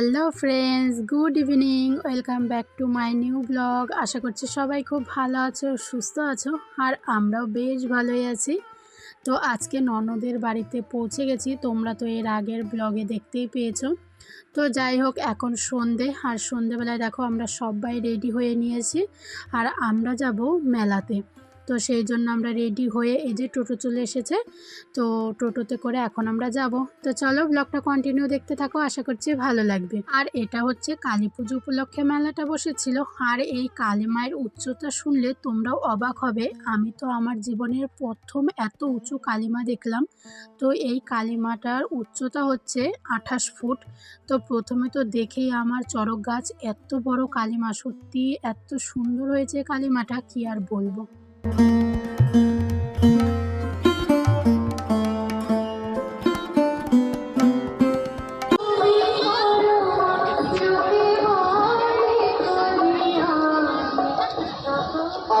Hello friends good evening welcome back to my new blog আশা করছি সবাই খুব ভালো আছো, সুস্থ আছো, আর আমরাও বেশ ভালোই আছি। তো আজকে ননদের বাড়িতে পৌঁছে গেছি। তোমরা তো এর আগের ব্লগে দেখতেই পেয়েছ। তো যাই হোক, এখন সন্ধে, আর সন্ধেবেলায় দেখো আমরা সবাই রেডি হয়ে নিয়েছি। আর আমরা যাব মেলাতে। তো সেই জন্য আমরা রেডি হয়ে এই যে টোটো চলে এসেছে। তো টোটোতে করে এখন আমরা যাব। তো চলো ব্লগটা কন্টিনিউ দেখতে থাকো, আশা করছি ভালো লাগবে। আর এটা হচ্ছে কালী পুজো উপলক্ষে মেলাটা বসেছিল। আর এই কালী মায়ের উচ্চতা শুনলে তোমরাও অবাক হবে। আমি তো আমার জীবনের প্রথম এত উঁচু কালিমা দেখলাম। তো এই কালিমাটার উচ্চতা হচ্ছে আঠাশ ফুট। তো প্রথমে তো দেখেই আমার চড়ক গাছ, এত বড় কালিমা সত্যি এত সুন্দর হয়েছে কালিমাটা কি আর বলব?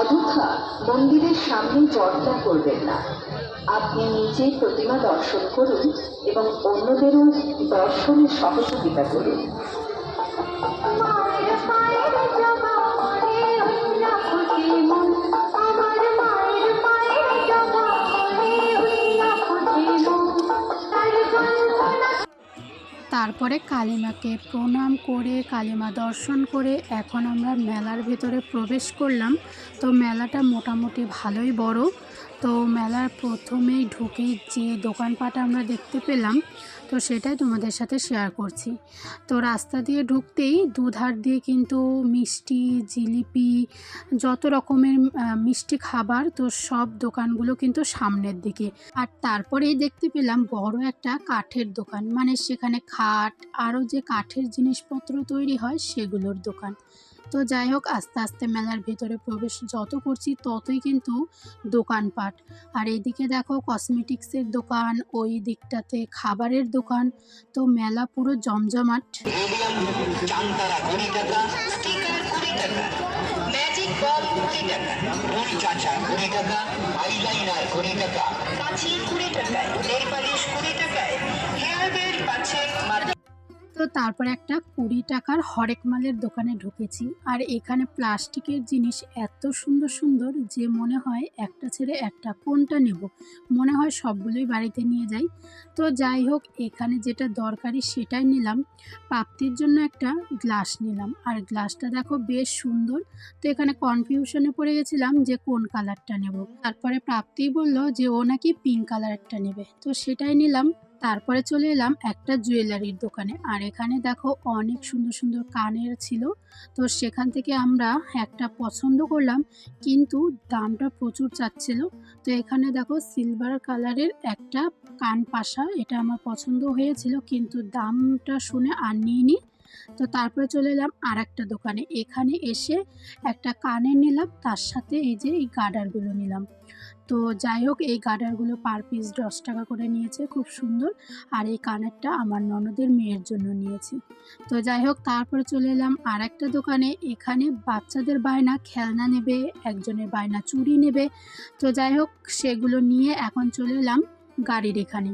অযথা মন্দিরের সামনে চর্চা করবেন না। আপনি নিজে প্রতিমা দর্শন করুন এবং অন্যদেরও দর্শনে সহযোগিতা করুন। তারপরে কালিমাকে প্রণাম করে, কালিমা দর্শন করে এখন আমরা মেলার ভেতরে প্রবেশ করলাম। তো মেলাটা মোটামুটি ভালোই বড়। তো মেলার প্রথমেই ঢুকে যে দোকানপাট আমরা দেখতে পেলাম তো সেটাই তোমাদের সাথে শেয়ার করছি। তো রাস্তা দিয়ে ঢুকতেই দুধার দিয়ে কিন্তু মিষ্টি, জিলিপি, যত রকমের মিষ্টি খাবার, তো সব দোকানগুলো কিন্তু সামনের দিকে। আর তারপরেই দেখতে পেলাম বড় একটা কাঠের দোকান মানে সেখানে খাট, আরও যে কাঠের জিনিসপত্র তৈরি হয় সেগুলোর দোকান। তো যাই হোক, আস্তে আস্তে মেলার ভেতরে প্রবেশ যত করছি ততই কিন্তু দোকানপাট। আর এদিকে দেখো কসমেটিক্সের দোকান, ওই দিকটাতে খাবারের দোকান, তো মেলা পুরো জমজমাট। তো তারপর একটা কুড়ি টাকার হরেক মালের দোকানে ঢুকেছি। আর এখানে প্লাস্টিকের জিনিস এত সুন্দর সুন্দর যে মনে হয় একটা ছেড়ে একটা কোনটা নেব। মনে হয় সবগুলোই বাড়িতে নিয়ে যাই। তো যাই হোক, এখানে যেটা দরকারি সেটাই নিলাম। প্রাপ্তির জন্য একটা গ্লাস নিলাম। আর গ্লাসটা দেখো বেশ সুন্দর। তো এখানে কনফিউশনে পড়ে গেছিলাম যে কোন কালারটা নেব। তারপরে প্রাপ্তি বলল যে ও নাকি পিঙ্ক কালারটা নেবে। তো সেটাই নিলাম। তারপরে চলে এলাম একটা জুয়েলারির দোকানে। আর এখানে দেখো অনেক সুন্দর সুন্দর কানের ছিল। তো সেখান থেকে আমরা একটা পছন্দ করলাম, কিন্তু দামটা প্রচুর চাচ্ছিল। তো এখানে দেখো সিলভার কালারের একটা কান পাশা, এটা আমার পছন্দ হয়েছিল, কিন্তু দামটা শুনে আর নিইনি। তো তারপরে চলে এলাম আর একটা দোকানে। এখানে এসে একটা কানের নিলাম, তার সাথে এই যে এই গার্ডারগুলো নিলাম। তো যাই হোক, এই গার্ডারগুলো পার পিস দশ টাকা করে নিয়েছে, খুব সুন্দর। আর এই কানেরটা আমার ননদের মেয়ের জন্য নিয়েছি। তো যাই হোক, তারপরে চলে এলাম আর একটা দোকানে। এখানে বাচ্চাদের বায়না, খেলনা নেবে, একজনের বায়না চুরি নেবে। তো যাই হোক, সেগুলো নিয়ে এখন চলে এলাম গাড়ির এখানে।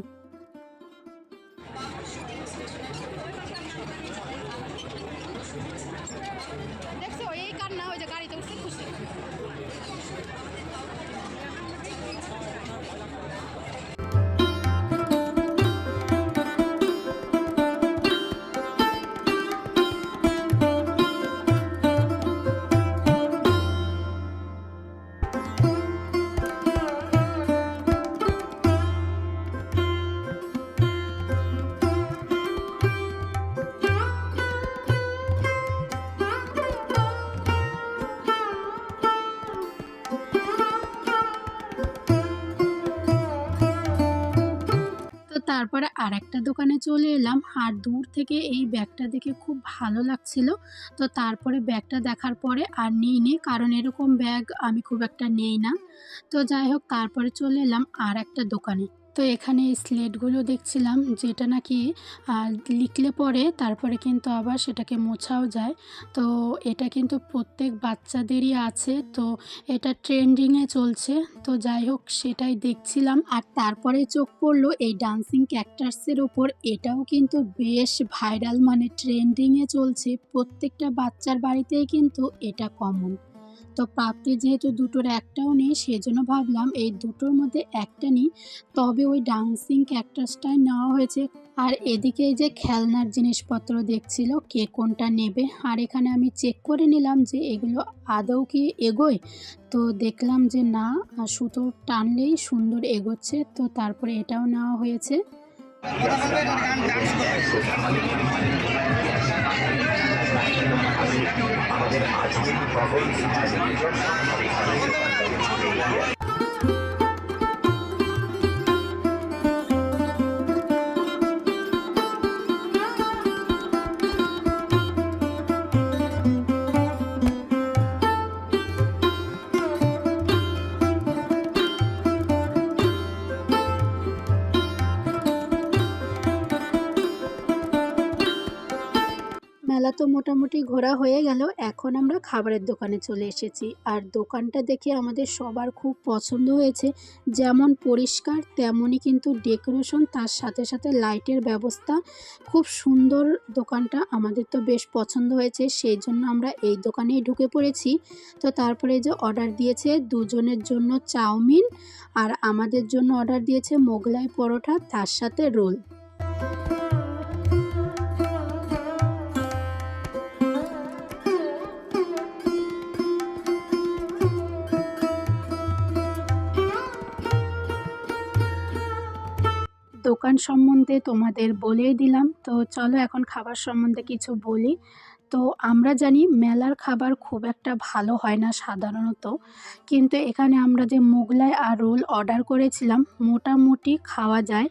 তারপরে আর একটা দোকানে চলে এলাম। আর দূর থেকে এই ব্যাগটা দেখে খুব ভালো লাগছিল। তো তারপরে ব্যাগটা দেখার পরে আর নিই নি, কারণ এরকম ব্যাগ আমি খুব একটা নেই না। তো যাই হোক, তারপরে চলে এলাম আর একটা দোকানে। তো এখানে এই স্লেটগুলো দেখছিলাম, যেটা নাকি লিখলে পরে তারপরে কিন্তু আবার সেটাকে মোছাও যায়। তো এটা কিন্তু প্রত্যেক বাচ্চাদেরই আছে, তো এটা ট্রেন্ডিংয়ে চলছে। তো যাই হোক, সেটাই দেখছিলাম। আর তারপরে চোখ পড়ল এই ডান্সিং ক্যাক্টাসের ওপর। এটাও কিন্তু বেশ ভাইরাল মানে ট্রেন্ডিংয়ে চলছে। প্রত্যেকটা বাচ্চার বাড়িতেই কিন্তু এটা কমন তো প্রাপ্তি যেহেতু দুটোর একটাও নেই, সেজন্য ভাবলাম এই দুটোর মধ্যে একটা নিই। তবে ওই ডান্সিং ক্যাক্টাসটাই নেওয়া হয়েছে। আর এদিকে এই যে খেলনার জিনিসপত্র দেখছিল, কে কোনটা নেবে? আর এখানে আমি চেক করে নিলাম যে এগুলো আদৌ কি এগোয়। তো দেখলাম যে না সুতো টানলেই সুন্দর এগোচ্ছে। তো তারপরে এটাও নেওয়া হয়েছে। মেলা তো মোটামুটি ঘোরা হয়ে গেল। এখন আমরা খাবারের দোকানে চলে এসেছি। আর দোকানটা দেখে আমাদের সবার খুব পছন্দ হয়েছে। যেমন পরিষ্কার, তেমনই কিন্তু ডেকোরেশন, তার সাথে সাথে লাইটের ব্যবস্থা। খুব সুন্দর দোকানটা, আমাদের তো বেশ পছন্দ হয়েছে। সেই জন্য আমরা এই দোকানেই ঢুকে পড়েছি। তো তারপরে যে অর্ডার দিয়েছে দুজনের জন্য চাউমিন, আর আমাদের জন্য অর্ডার দিয়েছে মোগলাই পরোটা, তার সাথে রোল। দোকান সম্বন্ধে তোমাদের বলেই দিলাম। তো চলো এখন খাবার সম্বন্ধে কিছু বলি। তো আমরা জানি মেলার খাবার খুব একটা ভালো হয় না সাধারণত। কিন্তু এখানে আমরা যে মোগলাই আর রোল অর্ডার করেছিলাম, মোটামুটি খাওয়া যায়।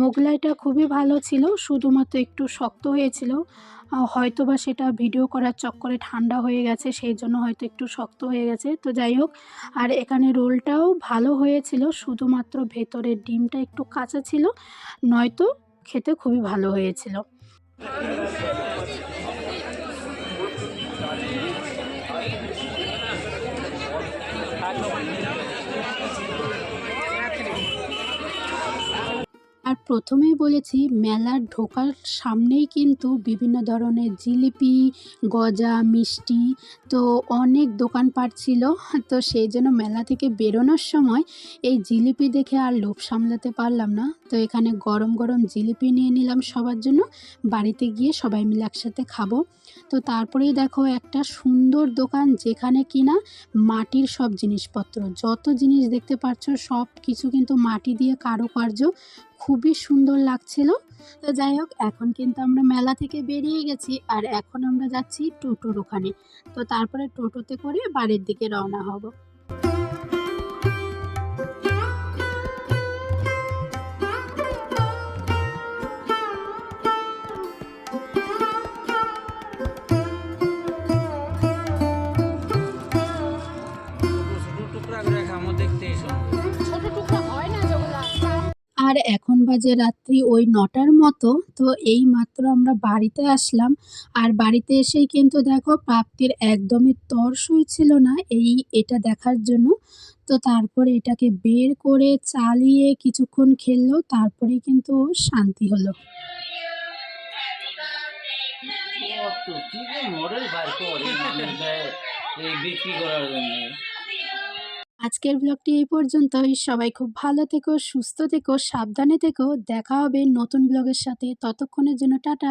মোগলাইটা খুবই ভালো ছিল, শুধুমাত্র একটু শক্ত হয়েছিল। হয়তো বা সেটা ভিডিও করার চক্করে ঠান্ডা হয়ে গেছে, সেই জন্য হয়তো একটু শক্ত হয়ে গেছে। তো যাই হোক, আর এখানে রোলটাও ভালো হয়েছিল, শুধুমাত্র ভেতরের ডিমটা একটু কাঁচা ছিল, নয়তো খেতে খুবই ভালো হয়েছিল। প্রথমেই বলেছি মেলার ঢোকার সামনেই কিন্তু বিভিন্ন ধরনের জিলিপি, গজা, মিষ্টি তো অনেক দোকানপাট ছিল। তো সেই জন্য মেলা থেকে বেরোনোর সময় এই জিলিপি দেখে আর লোভ সামলাতে পারলাম না। তো এখানে গরম গরম জিলিপি নিয়ে নিলাম সবার জন্য। বাড়িতে গিয়ে সবাই মিলে একসাথে খাব। তো তারপরেই দেখো একটা সুন্দর দোকান যেখানে কিনা মাটির সব জিনিসপত্র, যত জিনিস দেখতে পাচ্ছ সব কিছু কিন্তু মাটি দিয়ে কারুকার্য। খুবই সুন্দর লাগছিল। তো যাই হোক, এখন কিন্তু আমরা মেলা থেকে বেরিয়ে গেছি আর এখন আমরা যাচ্ছি টোটোর ওখানে। তো তারপরে টোটোতে করে বাড়ির দিকে রওনা হব। আর এখন বাজে রাত্রি ওই নটার মতো, তো এই মাত্র আমরা বাড়িতে আসলাম। আর বাড়িতে এসেই কিন্তু দেখো প্রাপ্তির একদমই তর্স হয়েছিল না এই এটা দেখার জন্য। তো তারপরে এটাকে বের করে চালিয়ে কিছুক্ষণ খেললো, তারপরে কিন্তু শান্তি হলো। করে এই বিক্রি করার জন্য। আজকের ব্লগটি এই পর্যন্তই। সবাই খুব ভালো থেকো, সুস্থ থেকো, সাবধানে থেকো। দেখা হবে নতুন ব্লগের সাথে। ততক্ষণের জন্য টাটা।